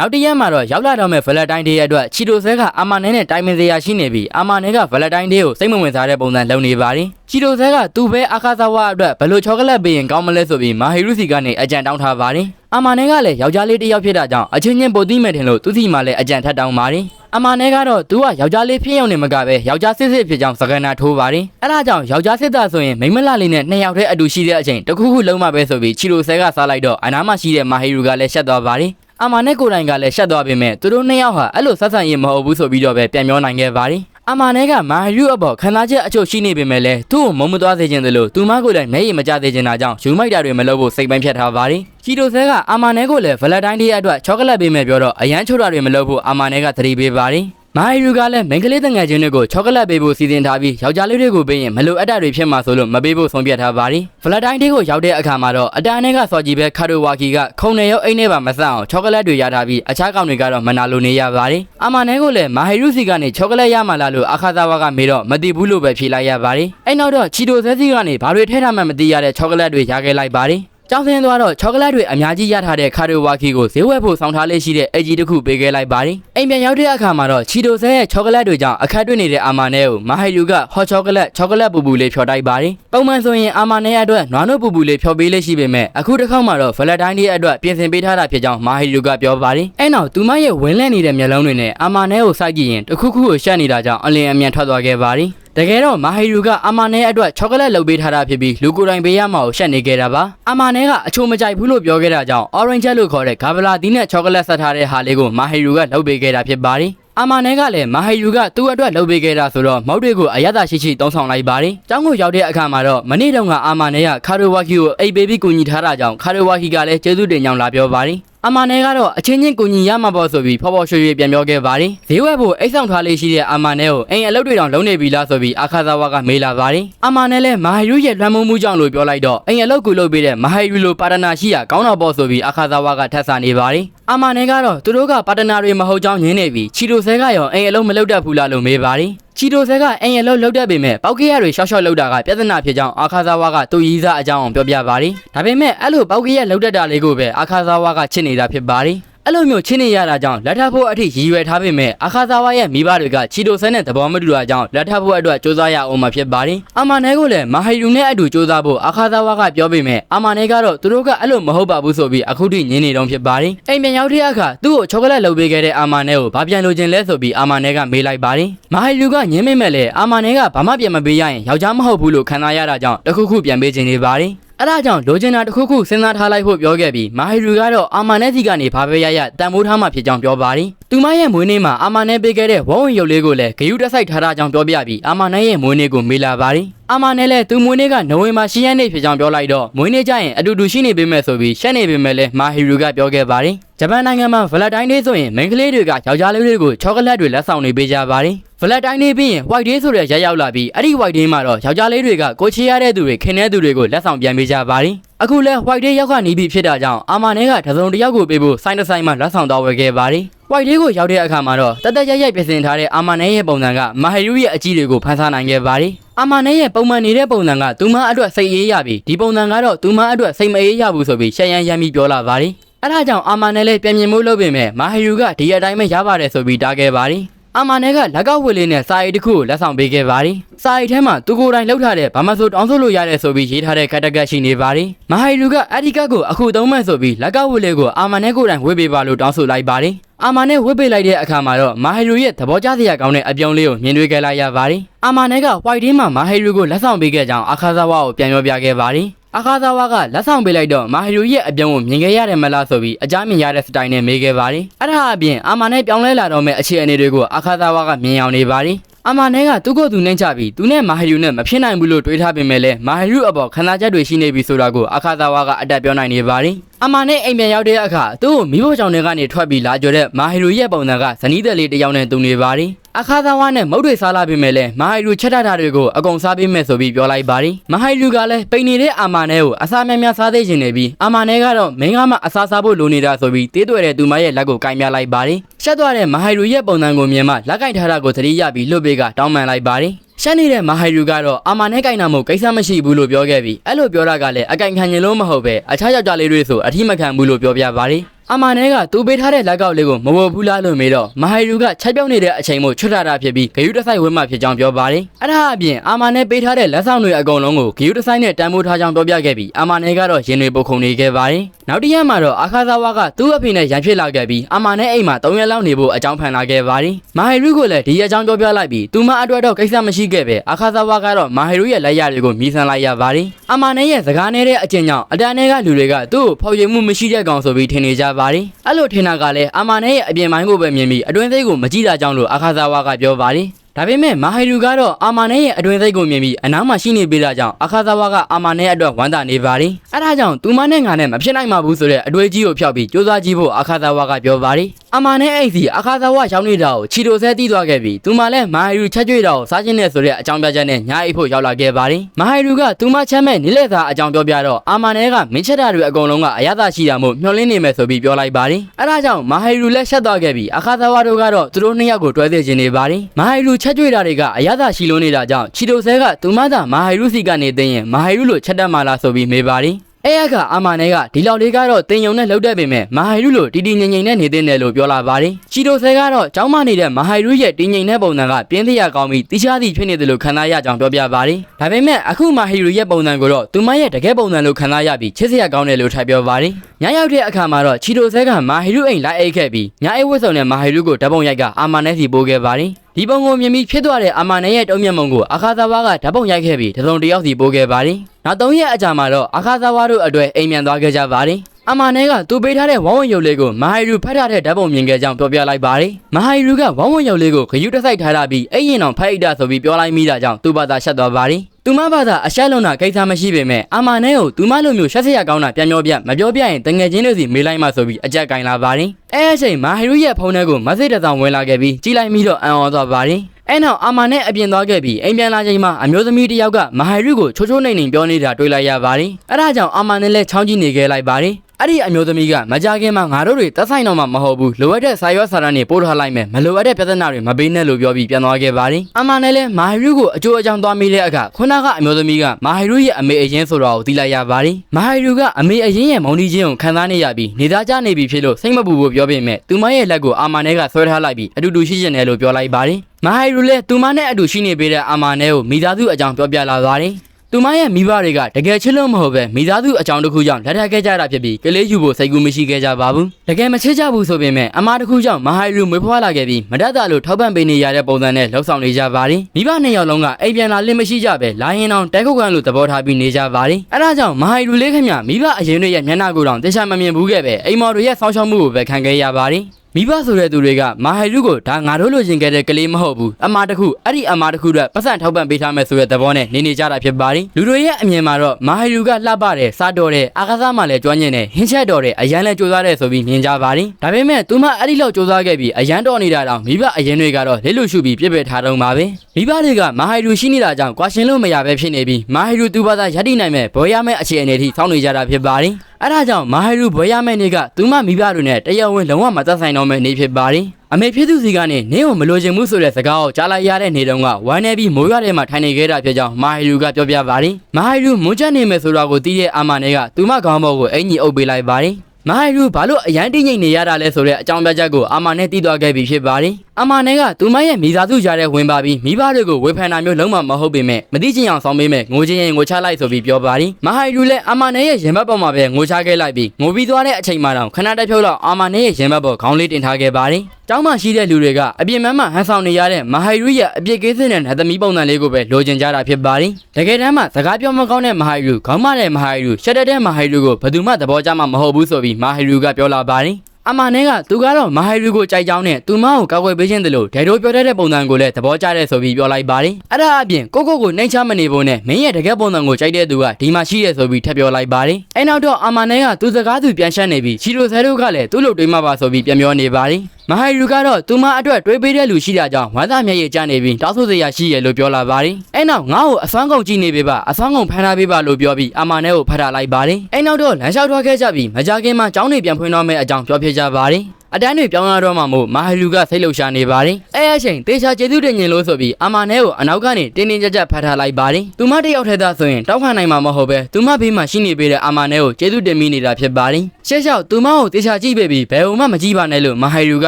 နောက်တစ်ရက်မှာတော့ရောက်လာတော့မဲ့ဗလက်တိုင်းဒေးရဲ့အတွက်ချီတိုဆဲကအာမာနဲနဲ့တိုင်ပင်စရာရှိနေပြီးအာမာနဲကဗလက်တိုင်းဒေးကိုစိတ်မဝင်စားတဲ့ပုံစံလုပ်နေပါတယ်ချီတိုဆဲကသူ့ပဲအာခါဇာဝါအတွက်ဘယ်လိုချောကလက်ပေးရင်ကောင်းမလဲဆိုပြီးမာဟီရုစီကနေအကြံတောင်းထားပါတယ်အာမာနဲကလည်းယောက်ျားလေးတစ်ယောက်ဖြစ်တာကြောင့်အချင်းချင်းပိုသိမဲ့တယ်လို့သူစီမှလည်းအကြံထပ်တောင်းပါတယ်အမနဲကတော့သူကယောက်ျားလေးဖြစ်ရုံနဲ့မကပဲယောက်ျားစစ်စစ်ဖြစ်ကြောင်းစကားနာထိုးပါတယ်။အဲဒါကြောင့်ယောက်ျားစစ်သားဆိုရင်မိန်းမလှလေးနဲ့နှစ်ယောက်တည်းအတူရှိတဲ့အချိန်တစ်ခုခုလုံးမပဲဆိုပြီးချီလိုဆဲကစားလိုက်တော့အနားမှာရှိတဲ့မာဟီရူကလည်းရှက်သွားပါတယ်။ အမနဲ့ကိုယ်တိုင်ကလည်းရှက်သွားပေမဲ့သူတို့နှစ်ယောက်ဟာအဲ့လိုဆက်ဆံရေးမဟုတ်ဘူးဆိုပြီးတော့ပဲပြန်ပြောနိုင်ခဲ့ပါတယ်။အမနဲ့ကမာဟီရူအပေါ်ခံစားချက်အချို့ရှိနေပေမဲ့လည်းသူ့ကိုမုံမသွားစေချင်တယ်လို့သူမကိုလည်းမျက်ရည်မကျစေချင်တာကြောင့်ယူမိုက်တာတွေမလုပ်ဖို့စိတ်ပိုင်းဖြတ်ထားပါတယ်။ချီတိုဆဲကအမနဲ့ကိုလည်းဗလက်တိုင်းဒေးအတွက်ချောကလက်ပေးမယ်ပြောတော့အရန်ချိုးတာတွေမလုပ်ဖို့အမနဲ့ကသတိပေးပါတယ်။ မာဟီရူကလည်းမိန်းကလေးတငယ်ချင်းတွေကိုချောကလက်ပေးဖို့စီစဉ်ထားပြီးယောက်ျားလေးတွေကိုပေးရင်မလိုအပ်တာတွေဖြစ်မှာဆိုလို့မပေးဖို့ဆုံးဖြတ်ထားပါတယ်။ဖလက်တိုင်းဒေးကိုရောက်တဲ့အခါမှာတော့အတန်းနဲ့ကစော်ကြီးပဲခါတိုဝါကီကခုံနေရောအိတ်နဲ့ပါမဆန့်အောင်ချောကလက်တွေရထားပြီးအခြားကောင်တွေကတော့မနာလိုနေရပါတယ်။အာမနဲကိုလည်းမာဟီရူစီကနေချောကလက်ရမှလားလို့အခါသာဝါကမေးတော့မသိဘူးလို့ပဲဖြေလိုက်ရပါတယ်။အဲ့နောက်တော့ချီတိုဆဲစီကနေဘာတွေထည့်ထားမှမသိရတဲ့ချောကလက်တွေရခဲ့လိုက်ပါတယ်။ ကျောင်းဆင်းသွားတော့ချောကလက်တွေအများကြီးရထားတဲ့ခါရိုဝါကီကိုဈေးဝယ်ဖို့ဆောင်ထားလေးရှိတဲ့အကြီးတစ်ခုပေးခဲ့လိုက်ပါတယ်။အိမ်ပြန်ရောက်တဲ့အခါမှာတော့ချီတိုဆဲရဲ့ချောကလက်တွေကြောင့်အခက်တွေ့နေတဲ့အာမာနဲကိုမဟိုင်လူကဟော့ချောကလက်ချောကလက်ပူပူလေးဖြော်တိုက်ပါတယ်။ပုံမှန်ဆိုရင်အာမာနဲအတွက်နွားနို့ပူပူလေးဖြော်ပေးလေးရှိပေမဲ့အခုတစ်ခေါက်မှာတော့ဗလက်တိုင်းလေးအတွက်ပြင်ဆင်ပေးထားတာဖြစ်ကြောင်းမဟိုင်လူကပြောပါတယ်။အဲ့နောက်သူမရဲ့ဝင်းလက်နေတဲ့မျက်လုံးတွေနဲ့အာမာနဲကိုစိုက်ကြည့်ရင်တစ်ခုခုကိုရှက်နေတာကြောင့်အလင်းအမြန်ထွက်သွားခဲ့ပါတယ်။တကယ်တော့မာဟီရူကအမာနဲအတွက်ချောကလက်လုပ်ပေးထားတာဖြစ်ပြီးလူကိုယ်တိုင်ပေးရမှာကိုရှက်နေခဲ့တာပါအမာနဲကအချိုမကြိုက်ဘူးလို့ပြောခဲ့တာကြောင့် orange လို့ခေါ်တဲ့ဂါဗလာသီးနဲ့ချောကလက်ဆက်ထားတဲ့ဟာလေးကိုမာဟီရူကလုပ်ပေးခဲ့တာဖြစ်ပါတယ်အမာနဲကလည်းမာဟီရူကသူ့အတွက်လုပ်ပေးခဲ့တာဆိုတော့မောက်တွေကိုအယက်သာရှိရှိတုံးဆောင်လိုက်ပါတယ်။ကျောင်းကိုရောက်တဲ့အခါမှာတော့မနေ့တုန်းကအာမာနဲကခါရိုဝါကီကိုအိတ်ပေးပြီးကူညီထားတာကြောင့်ခါရိုဝါကီကလည်းကျေးဇူးတင်ကြောင်းလာပြောပါတယ်။ အမနဲကတော့အချင်းချင်းကိုညီရမှာပေါ့ဆိုပြီးဖော်ဖော်ရွှေရွှေပြန်ပြောခဲ့ပါတယ်။ဈေးဝယ်ဖို့အိတ်ဆောင်ထားလေးရှိတဲ့အမနဲကိုအိမ်အလုပ်တွေတောင်လုံးနေပြီလားဆိုပြီးအခါသာဝါကမေးလာပါတယ်။အမနဲလည်းမာဟီရူရဲ့လွှမ်းမိုးမှုကြောင့်လို့ပြောလိုက်တော့အိမ်အလုပ်ကိုလုပ်ပေးတဲ့မာဟီရူလိုပါတနာရှိရာကောင်းတော်ပေါ့ဆိုပြီးအခါသာဝါကထပ်ဆနေပါတယ်။အမနဲကတော့သူတို့ကပါတနာတွေမဟုတ်ကြောင်းညင်းနေပြီးချီတိုဆဲကရောအိမ်အလုပ်မလုပ်တတ်ဘူးလားလို့မေးပါတယ်။ ချီတိုဆဲကအင်ရလုံးလောက်တတ်ပေမဲ့ပေါက်ကေရတွေရှော့ရှော့လောက်တာကပြဿနာဖြစ်ကြောင်းအာခါဇာဝါကသူ့ရီးစားအကြောင်းအောင်ပြောပြပါတယ်။ဒါပေမဲ့အဲ့လိုပေါက်ကေရလောက်တတ်တာလေးကိုပဲအာခါဇာဝါကချစ်နေတာဖြစ်ပါတယ်။ အဲ့လိုမျိုးချင်းနေရတာကြောင့်လက်ထပ်ဖို့အထိရည်ရွယ်ထားပေမဲ့အခါဇာဝါရဲ့မိဘတွေကချီတိုဆဲနဲ့သဘောမတူတာကြောင့်လက်ထပ်ဖို့အတွက်စူးစမ်းရအောင်မှာဖြစ်ပါတယ်။အာမနဲကိုလည်းမာဟီယူနဲ့အတူစူးစမ်းဖို့အခါဇာဝါကပြောပေမဲ့အာမနဲကတော့သူတို့ကအဲ့လိုမဟုတ်ပါဘူးဆိုပြီးအခုထိညင်းနေတော့ဖြစ်ပါတယ်။အိမ်ပြန်ရောက်တဲ့အခါသူ့ကိုချောကလက်လုပ်ပေးခဲ့တဲ့အာမနဲကိုဘာပြန်လိုချင်လဲဆိုပြီးအာမနဲကမေးလိုက်ပါတယ်။မာဟီယူကညင်းမိမဲ့လေအာမနဲကဘာမှပြန်မပေးရရင်ယောက်ျားမဟုတ်ဘူးလို့ခံစားရတာကြောင့်တခုခုပြန်ပေးခြင်းနေပါတယ်။ အဲ့ဒါကြောင့်လိုချင်တာတစ်ခုခုစဉ်းစားထားလိုက်ဖို့ပြောခဲ့ပြီးမာဟီရူကတော့အာမာနဲစီကနေဘာပဲရရတန်မိုးထားမှဖြစ်ကြောင်းပြောပါတယ်။သူမရဲ့မွေးနေ့မှာအာမာနဲပေးခဲ့တဲ့ဝုံဝင်ရုပ်လေးကိုလည်းဂယုတက်ဆိုင်ထားတာကြောင့်ပြောပြပြီးအာမာနဲရဲ့မွေးနေ့ကိုမေးလာပါတယ်။အာမာနဲလည်းသူမွေးနေ့ကနိုဝင်ဘာ10ရက်နေ့ဖြစ်ကြောင်းပြောလိုက်တော့မွေးနေ့ကျရင်အတူတူရှိနေပေမဲ့ဆိုပြီးရှက်နေပေမဲ့လည်းမာဟီရူကပြောခဲ့ပါတယ်။ဂျပန်နိုင်ငံမှာဗလက်တိုင်းဒေးဆိုရင်မိန်းကလေးတွေကယောက်ျားလေးတွေကိုချောကလက်တွေလက်ဆောင်နေပေးကြပါတယ်။ ဗလက်တိုင်းနေပြီးရင် white day ဆိုတဲ့ရက်ရောက်လာပြီးအဲ့ဒီ white day မှာတော့ယောက်ျားလေးတွေကကိုချေရတဲ့သူတွေခင်တဲ့သူတွေကိုလက်ဆောင်ပြန်ပေးကြပါတယ်အခုလဲ white day ရောက်ခနီးပြီဖြစ်တာကြောင့်အာမနဲကတစုံတစ်ယောက်ကိုပေးဖို့စိုင်းတစ်ဆိုင်မှာလက်ဆောင်တော်ဝယ်ခဲ့ပါတယ် white day ကိုရောက်တဲ့အခါမှာတော့တက်တက်ရိုက်ရိုက်ပြင်ဆင်ထားတဲ့အာမနဲရဲ့ပုံစံကမာဟီရူရဲ့အကြီးတွေကိုဖန်ဆားနိုင်ခဲ့ပါတယ်အာမနဲရဲ့ပုံမှန်နေတဲ့ပုံစံကသူမအတွက်စိတ်အေးရပြီးဒီပုံစံကတော့သူမအတွက်စိတ်မအေးရဘူးဆိုပြီးရှက်ရမ်းရမ်းပြီးပြောလာပါတယ်အဲ့ဒါကြောင့်အာမနဲလည်းပြန်မြင်မှုလုပ်ပေမဲ့မာဟီရူကဒီအတိုင်းပဲရပါတယ်ဆိုပြီးတားခဲ့ပါတယ် အာမနဲကလက်ကောက်ဝက်လေးနဲ့စာရီတစ်ခုကိုလက်ဆောင်ပေးခဲ့ပါတယ်။စာရီထဲမှာသူကိုယ်တိုင်လှုပ်ထားတဲ့ဘာမှဆိုတောင်းဆိုလို့ရတယ်ဆိုပြီးရေးထားတဲ့ကတ်တကတ်ရှိနေပါတယ်။မဟိုင်လူကအဲ့ဒီကတ်ကိုအခုသုံးမှတ်ဆိုပြီးလက်ကောက်ဝက်လေးကိုအာမနဲကိုယ်တိုင်ဝေပေးပါလို့တောင်းဆိုလိုက်ပါတယ်။အာမနဲဝေပေးလိုက်တဲ့အခါမှာတော့မဟိုင်လူရဲ့သဘောကျစရာကောင်းတဲ့အပြုံးလေးကိုမြင်တွေ့ခဲ့လိုက်ရပါတယ်။အာမနဲက white team မှာမဟိုင်လူကိုလက်ဆောင်ပေးခဲ့ကြောင်းအခါဇာဝါကိုပြန်ပြောပြခဲ့ပါတယ်။ အခါဇာဝါကလက်ဆောင်ပေးလိုက်တော့မာဟီရူရဲ့အပြုံးကိုမြင်ခဲ့ရတယ်မလားဆိုပြီးအကြမ်းမြင်ရတဲ့စတိုင်နဲ့မေးခဲ့ပါတယ်။အဲ့ဒါအပြင်အာမာနဲ့ပြောင်းလဲလာတော့မဲ့အခြေအနေတွေကိုအခါဇာဝါကမြင်အောင်နေပါတယ်။အာမာနဲကသူ့ကိုယ်သူနှိမ့်ချပြီးသူနဲ့မာဟီရူနဲ့မဖြစ်နိုင်ဘူးလို့တွေးထားပေမဲ့လည်းမာဟီရူအပေါ်ခန္ဓာချက်တွေရှိနေပြီဆိုတာကိုအခါဇာဝါကအတက်ပြောနိုင်နေပါတယ်။အာမာနဲ့အိမ်ပြန်ရောက်တဲ့အခါသူ့ကိုမိဖို့ကြောင့်တွေကနေထွက်ပြီးလာကြတဲ့မာဟီရူရဲ့ပုံစံကဇနီးသက်လေးတစ်ယောက်နဲ့တူနေပါတယ်။ အခါဇာဝါနဲ့မုတ်တွေစားလာပြီးမဲ့လဲမဟိုင်လူချက်ထတာတွေကိုအကုန်စားပြီးမဲ့ဆိုပြီးပြောလိုက်ပါတယ်မဟိုင်လူကလည်းပိန်နေတဲ့အာမာနဲကိုအစားများများစားသေးခြင်းနေပြီးအာမာနဲကတော့မင်းကမှအစားစားဖို့လိုနေတာဆိုပြီးတေးတွေ့တဲ့သူမရဲ့လက်ကိုကင်ပြလိုက်ပါတယ်ရှက်သွားတဲ့မဟိုင်လူရဲ့ပုံစံကိုမြင်မှလက်ကင်ထားတာကိုသတိရပြီးလွတ်ပေးကတောင်းပန်လိုက်ပါတယ်ရှက်နေတဲ့မဟိုင်ယူကတော့အာမာနဲ့ကင်နာမို့ကိစ္စမရှိဘူးလို့ပြောခဲ့ပြီးအဲ့လိုပြောတာကလည်းအကင်ခံရင်လို့မဟုတ်ပဲအခြားယောက်ျားလေးတွေဆိုအထိမခံဘူးလို့ပြောပြပါတယ် အမာနဲကသူ့ပေးထားတဲ့လက်ကောက်လေးကိုမဝတ်ဘူးလားလို့မေးတော့မဟိုင်ရူကချက်ပြောင်းနေတဲ့အချိန်မို့ချွတ်ထတာဖြစ်ပြီးဂယုတဆိုင်ဝင်းမှဖြစ်ကြောင်းပြောပါတယ်။အဲ့ဒါအပြင်အာမာနဲပေးထားတဲ့လက်ဆောင်တွေအကုန်လုံးကိုဂယုတဆိုင်နဲ့တန်ဖိုးထားကြောင်းပြောပြခဲ့ပြီးအာမာနဲကတော့ရင်တွေပုတ်ခုန်နေခဲ့ပါတယ်။နောက်တစ်ရက်မှာတော့အခါဇာဝါကသူ့အဖေနဲ့ရန်ဖြစ်လာခဲ့ပြီးအာမာနဲအိမ်မှာ၃ရက်လောက်နေဖို့အကြောင်းဖန်လာခဲ့ပါတယ်။မဟိုင်ရူကလည်းဒီအကြောင်းပြောပြလိုက်ပြီးသူမအတွက်တော့ကိစ္စမရှိခဲ့ပဲအခါဇာဝါကတော့မဟိုင်ရူရဲ့လက်ရတွေကိုမြည်ဆန်လိုက်ရပါတယ်။အာမာနဲရဲ့စကားနဲ့တဲ့အကျင့်ကြောင့်အတန်ထဲကလူတွေကသူ့ကိုဖော်ပြမှုမရှိတဲ့ကောင်ဆိုပြီးထင်နေကြပါတယ်။အဲ့လိုထင်တာကလည်းအာမာနဲရဲ့အပြင်ပိုင်းကိုပဲမြင်ပြီးအတွင်းသိကိုမကြည့်တာကြောင့်လို့အခါဇာဝါကပြောပါတယ်။ ဒါပေမဲ့မဟိုင်ရူကတော့အာမာနဲရဲ့အတွင်းသိကိုမြင်ပြီးအနားမှာရှိနေပေးတာကြောင့်အခါဇာဝါကအာမာနဲအတွက်ဝမ်းသာနေပါတယ်။အဲဒါကြောင့်သူမနဲ့ငါနဲ့မဖြစ်နိုင်မှာဘူးဆိုတဲ့အတွေးကြီးကိုဖျောက်ပြီးစူးစမ်းကြည့်ဖို့အခါဇာဝါကပြောပါတယ်။အာမာနဲအိတ်စီအခါဇာဝါရောက်နေတာကိုချီတိုဆဲတီးသွားခဲ့ပြီးသူမလည်းမဟိုင်ရူချက်ကြွေတာကိုစားခြင်းနဲ့ဆိုတဲ့အကြောင်းပြချက်နဲ့ညာအိတ်ဖို့ရောက်လာခဲ့ပါတယ်။မဟိုင်ရူကသူမချမ်းမဲ့နိလက်သာအကြောင်းပြောပြတော့အာမာနဲကမင်းချက်တာတွေအကုန်လုံးကအရသာရှိတာမို့မျှော်လင့်နေမယ်ဆိုပြီးပြောလိုက်ပါတယ်။အဲဒါကြောင့်မဟိုင်ရူလည်းရှက်သွားခဲ့ပြီးအခါဇာဝါတို့ကတော့သူတို့နှစ်ယောက်ကိုတွဲသိခြင်းနေပါတယ်။မဟိုင်ရူချက်ကြွေတာတွေကအရသာရှိလို့နေတာကြောင့်ချီတိုဆဲကသူမသာမဟိုင်ရူစီကနေသိရင်မဟိုင်ရူလို့ချက်တတ်မှလားဆိုပြီးမေးပါတယ်။အဲ့ရကအာမနဲကဒီလောက်လေးကတော့တင်ယုံနဲ့လှုပ်တတ်ပေမဲ့မဟိုင်ရူလို့တီတီငိမ့်ငိမ့်နဲ့နေတဲ့တယ်လို့ပြောလာပါတယ်။ချီတိုဆဲကတော့ကျောင်းမနေတဲ့မဟိုင်ရူရဲ့တင်းငိမ့်တဲ့ပုံစံကပြင်းထရကောင်းပြီးတိကျသည်ဖြစ်နေတယ်လို့ခံစားရကြောင်းပြောပြပါတယ်။ဒါပေမဲ့အခုမဟိုင်ရူရဲ့ပုံစံကိုတော့သူမရဲ့တကယ်ပုံစံလို့ခံစားရပြီးချစ်စရာကောင်းတယ်လို့ထပ်ပြောပါတယ်။ညရောက်တဲ့အခါမှာတော့ချီတိုဆဲကမဟိုင်ရူအိမ်လိုက်အိတ်ခဲ့ပြီးညအိတ်ဝတ်စုံနဲ့မဟိုင်ရူကိုဓာတ်ပုံရိုက်ကအာမနဲစီပို့ခဲ့ပါတယ်။ဒီပုံကိုမြင်ပြီးဖြစ်သွားတဲ့အာမနဲရဲ့တုံးမြတ်မုံကိုအခါသာဝါကဓာတ်ပုံရိုက်ခဲ့ပြီးတစုံတစ်ယောက်စီပို့ခဲ့ပါတယ်။နောက်၃ရက်အကြာမှာတော့အခါသာဝါတို့အတွက်အိမ်မြန်သွားခဲ့ကြပါတယ်။ အမနဲကသူပေးထားတဲ့ဝေါဝံရုပ်လေးကိုမဟိုင်ရူဖတ်ထားတဲ့ဓာတ်ပုံမြင်ခဲ့ကြောင်းပြောပြလိုက်ပါတယ်။မဟိုင်ရူကဝေါဝံရုပ်လေးကိုဂယုတစိုက်ထားတာပြီးအဲ့ရင်အောင်ဖိုက်တာဆိုပြီးပြောလိုက်မိတာကြောင့်သူ့ဘာသာရှက်သွားပါတယ်။သူမဘာသာအရှက်လုံးတာကိစ္စမရှိပေမဲ့အမနဲကိုသူမလိုမျိုးရှက်စရာကောင်းတာပြန်ပြောပြမပြောပြရင်တငယ်ချင်းတို့စီမေးလိုက်မှဆိုပြီးအကြက်ကင်လာပါတယ်။အဲအချိန်မဟိုင်ရူရဲ့ဖုန်းထဲကိုမဆိတ်တစ်စောင်ဝင်လာခဲ့ပြီးကြည့်လိုက်မိတော့အံ့ဩသွားပါတယ်။အဲ့နောက်အာမာနဲ့အပြင်သွားခဲ့ပြီးအိမ်ပြန်လာချိန်မှာအမျိုးသမီးတစ်ယောက်ကမဟိုင်ရုကိုချိုးချိုးနှိမ်နှိမ်ပြောနေတာတွေ့လိုက်ရပါတယ်။အဲ့ဒါကြောင့်အာမာနဲ့လည်းချောင်းကြည့်နေခဲ့လိုက်ပါတယ်။ အဲ့ဒီအမျိုးသမီးကမကြခင်မှာငါတို့တွေတက်ဆိုင်တော့မှမဟုတ်ဘူးလိုအပ်တဲ့စာရွက်စာတမ်းတွေပို့ထားလိုက်မယ်မလိုအပ်တဲ့ပြဿနာတွေမပေးနဲ့လို့ပြောပြီးပြန်သွားခဲ့ပါတယ်အမနဲ့လည်းမာဟီရုကိုအကျိုးအကြောင်းသွားမိတဲ့အခါခုနကအမျိုးသမီးကမာဟီရုရဲ့အမေအရင်ဆိုတာကိုသိလိုက်ရပါတယ်မာဟီရုကအမေအရင်ရဲ့မောင်ဒီချင်းကိုခံစားနေရပြီးနေသားကြနေပြီဖြစ်လို့စိတ်မပူဘူးပြောပေမဲ့သူမရဲ့လက်ကိုအာမနဲ့ကဆွဲထားလိုက်ပြီးအတူတူရှိကျင်တယ်လို့ပြောလိုက်ပါတယ်မဟိုင်ရူလည်းသူမနဲ့အတူရှိနေပေးတဲ့အာမာနဲကိုမိသားစုအကြောင်းပြောပြလာပါတယ်။ သူမရဲ့မိဘတွေကတကယ်ချစ်လို့မဟုတ်ပဲမိသားစုအကြောင်းတစ်ခုကြောင့်လက်ထပ်ခဲ့ကြတာဖြစ်ပြီးကလေးယူဖို့စိတ်ကူးမရှိခဲ့ကြပါဘူး။တကယ်မချစ်ကြဘူးဆိုပေမဲ့အမားတစ်ခုကြောင့်မဟိုင်ရူမွေးဖွားလာခဲ့ပြီးမတတ်တာလို့ထောက်ပံ့ပေးနေရတဲ့ပုံစံနဲ့လှုပ်ဆောင်နေကြပါတယ်။မိဘနှစ်ယောက်လုံးကအိမ်ပြန်လာလင့်မရှိကြပဲလာရင်တော့တဲခုတ်ကန်လို့သဘောထားပြီးနေကြပါတယ်။အဲဒါကြောင့်မဟိုင်ရူလေးခင်ဗျမိဘအရင်တွေရဲ့မျက်နှာကိုယ်တောင်တေချာမမြင်ဘူးခဲ့ပဲအိမ်မော်တွေရဲ့ဆောင်းရှောက်မှုကိုပဲခံခဲ့ရပါတယ်။ မိဘဆိုတဲ့သူတွေကမာဟိုင်ရုကိုဒါငါတို့လိုချင်ခဲ့တဲ့ကလေးမဟုတ်ဘူးအမားတစ်ခုအဲ့ဒီအမားတစ်ခုအတွက်ပတ်စံထောက်ပံ့ပေးထားမယ်ဆိုတဲ့သဘောနဲ့နေနေကြတာဖြစ်ပါတယ်လူတို့ရဲ့အမြင်မှာတော့မာဟိုင်ရုကလှပတယ်စားတော်တယ်အာကာသမှလည်းကျွမ်းကျင်တယ်ဟင်းချက်တော်တယ်အရန်လည်းကြိုးစားတယ်ဆိုပြီးမြင်ကြပါတယ်ဒါပေမဲ့သူမအဲ့ဒီလောက်ကြိုးစားခဲ့ပြီးအရန်တော်နေတာတောင်မိဘအရင်တွေကတော့လက်လူရှုပြီးပြစ်ပယ်ထားတော့မှာပဲမိဘတွေကမာဟိုင်ရုရှိနေတာကြောင့်ကွာရှင်လို့မရပဲဖြစ်နေပြီးမာဟိုင်ရုသူဘာသာယက်တိနိုင်မဲ့ဘောရမဲ့အခြေအနေထိစောင့်နေကြတာဖြစ်ပါတယ် အဲ့ဒါကြောင့်မာဟီရူဘွဲရမယ့်နေ့ကသူမမိဘတွေနဲ့တရားဝင်လုံးဝမသက်ဆိုင်တော့မယ့်နေ့ဖြစ်ပါတယ်။အမေဖြစ်သူစီကနေနင်းကိုမလိုချင်ဘူးဆိုတဲ့စကားကိုကြားလိုက်ရတဲ့နေတုန်းကဝမ်းနေပြီးမိုးရွာထဲမှာထိုင်နေခဲ့တာဖြစ်ကြောင်းမာဟီရူကပြောပြပါတယ်။မာဟီရူမွန်းချက်နေမယ်ဆိုတာကိုသိတဲ့အာမနဲ့ကသူမခေါင်းပေါ်ကိုအင်ကြီးအုပ်ပေးလိုက်ပါတယ်။ မဟိုင်ရူဘာလို့အရန်တင်းငိမ့်နေရတာလဲဆိုတဲ့အကြောင်းပြချက်ကိုအာမနဲ့တည်သွားခဲ့ပြီဖြစ်ပါတယ်။အာမနဲ့ကသူမရဲ့မိသားစုကြားထဲဝင်ပါပြီးမိဘတွေကိုဝေဖန်တာမျိုးလုံးဝမဟုတ်ပေမဲ့မသိချင်အောင်ဆောင်ပေးမယ်ငိုချင်းရင်ငိုချလိုက်ဆိုပြီးပြောပါတယ်။မဟိုင်ရူလည်းအာမနဲ့ရဲ့ရင်ဘတ်ပေါ်မှာပဲငိုချခဲ့လိုက်ပြီးငိုပြီးသွားတဲ့အချိန်မှတော့ခဏတစ်ဖြုတ်တော့အာမနဲ့ရဲ့ရင်ဘတ်ပေါ်ခေါင်းလေးတင်ထားခဲ့ပါတယ်။ကျောင်းမှာရှိတဲ့လူတွေကအပြစ်မမ်းမှဟန်ဆောင်နေရတဲ့မဟိုင်ရူရဲ့အပြစ်ကင်းစင်တဲ့နတ်သမီးပုံစံလေးကိုပဲလိုချင်ကြတာဖြစ်ပါတယ်။တကယ်တမ်းမှစကားပြောမကောင်းတဲ့မဟိုင်ရူခေါင်းမတဲ့မဟိုင်ရူရှက်တဲ့တဲ့မဟိုင်ရူကိုဘယ်သူမှသဘောကျမှမဟုတ်ဘူးဆိုပြီးမဟိုင်ရူကပြောလာပါတယ်။အမနဲ့ကသူကတော့မဟိုင်ရူကိုကြိုက်ကြောင်းနဲ့သူမကိုကောက်ွယ်ပေးခြင်းတလို့ဒဲတိုးပြောတတ်တဲ့ပုံစံကိုလည်းသဘောကျတဲ့ဆိုပြီးပြောလိုက်ပါတယ်။အဲ့ဒါအပြင်ကိုကိုကိုနှိမ်ချမနေဖို့နဲ့မင်းရဲ့တကယ်ပုံစံကိုကြိုက်တဲ့သူကဒီမှာရှိရဆိုပြီးထပ်ပြောလိုက်ပါတယ်။အဲ့နောက်တော့အမနဲ့ကသူစကားသူပြန်ရှက်နေပြီးချီရိုဆဲတို့ကလည်းသူ့လိုတွေးမှပါဆိုပြီးပြန်ပြောနေပါတယ်။ မဟိုင်ရူကတော့သူမအတွက်တွေးပေးတဲ့လူရှိတာကြောင့်ဝမ်းသာမျက်ရည်ကျနေပြီးတောက်ဆိုစရာရှိရလို့ပြောလာပါတယ်။အဲ့နောက်ငါ့ကိုအစွမ်းကုန်ကြည့်နေပေးပါအစွမ်းကုန်ဖမ်းထားပေးပါလို့ပြောပြီးအမနဲ့ကိုဖတ်ထားလိုက်ပါတယ်။အဲ့နောက်တော့လမ်းလျှောက်ထွက်ခဲ့ကြပြီးမကြခင်မှာကျောင်းနေပြန်ဖွင့်တော့မယ့်အကြောင်းပြောပြကြပါတယ်။ အတန်းတွေပြောင်းရတော့မှမို့မာဟီလူကစိတ်လှုပ်ရှားနေပါတယ်အဲအချိန်တေချာကျေးဇူးတင်ញင်လို့ဆိုပြီးအာမာနဲကိုအနောက်ကနေတင်းတင်းကြပ်ကြပ်ဖတ်ထားလိုက်ပါတယ်သူမတစ်ယောက်ထဲသားဆိုရင်တောက်ခံနိုင်မှာမဟုတ်ပဲသူမဘေးမှာရှိနေပေးတဲ့အာမာနဲကိုကျေးဇူးတင်မိနေတာဖြစ်ပါတယ်ရှက်ရှောက်သူမကိုတေချာကြည့်ပေးပြီးဘယ်မှမကြည့်ပါနဲ့လို့မာဟီလူက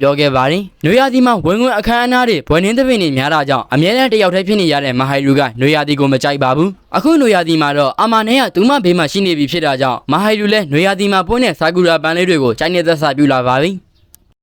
ပြောခဲ့ပါတယ်နွေရာသီမှာဝင်ဝင်အခမ်းအနားတွေဘွယ်နှင်းသပင်တွေများတာကြောင့်အများနဲ့တစ်ယောက်တည်းဖြစ်နေရတဲ့မာဟီလူကနွေရာသီကိုမကြိုက်ပါဘူးအခုနွေရာသီမှာတော့အာမာနဲကသူမဘေးမှာရှိနေပြီဖြစ်တာကြောင့်မာဟီလူလည်းနွေရာသီမှာပွင့်တဲ့ဆာကူရာပန်းလေးတွေကိုကြိုက်နေသက်စာပြူလာပါပြီ